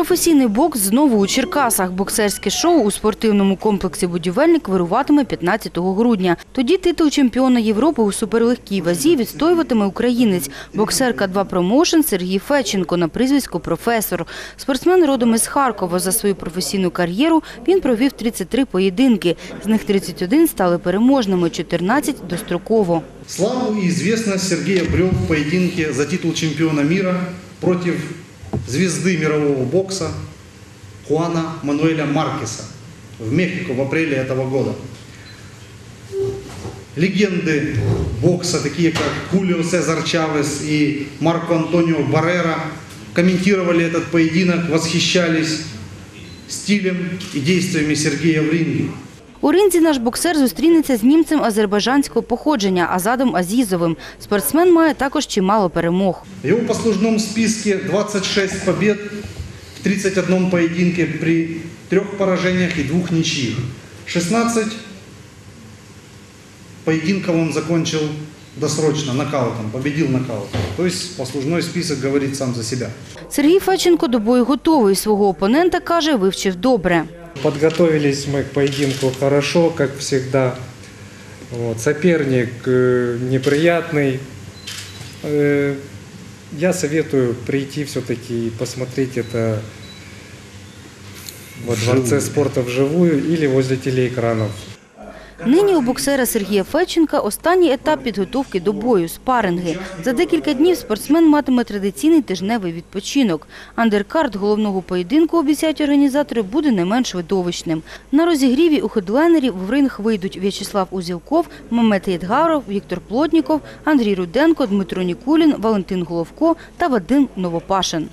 Професійний бокс знову у Черкасах. Боксерське шоу у спортивному комплексі «Будівельник» вируватиме 15 грудня. Тоді титул чемпіона Європи у суперлегкій вазі відстоюватиме українець. Боксерка 2 промоушен Сергій Феченко на прізвисько «Професор». Спортсмен родом із Харкова. За свою професійну кар'єру він провів 33 поєдинки. З них 31 стали переможними, 14 – достроково. Славу и известность Сергей обрел в поединке за титул чемпиона мира против звезды мирового бокса Хуана Мануэля Маркеса в Мехико в апреле этого года. Легенды бокса, такие как Хулио Цезар Чавес и Марко Антонио Баррера, комментировали этот поединок, восхищались стилем и действиями Сергея в ринге. У ринзі наш боксер зустрінеться з німцем азербайджанського походження Азадом Азізовим. Спортсмен має також чимало перемог. В его послужном списке 26 побед в 31 поединке при трех поражениях и двух ничьих. 16 поединков он закончил досрочно, нокаутом, победил нокаутом. То есть послужной список говорит сам за себя. Сергій Феченко до бою готовий. Свого опонента, каже, вивчив добре. Подготовились мы к поединку хорошо, как всегда. Вот. Соперник э, неприятный. Э, я советую прийти все-таки и посмотреть это во дворце спорта вживую или возле телеэкранов. Нині у боксера Сергія Феченка останній етап підготовки до бою – спаринги. За декілька днів спортсмен матиме традиційний тижневий відпочинок. Андеркарт головного поєдинку, обіцяють організатори, буде не менш видовищним. На розігріві у хедлайнерів в ринг вийдуть В'ячеслав Узілков, Мемет Єдгаров, Віктор Плотніков, Андрій Руденко, Дмитро Нікулін, Валентин Головко та Вадим Новопашин.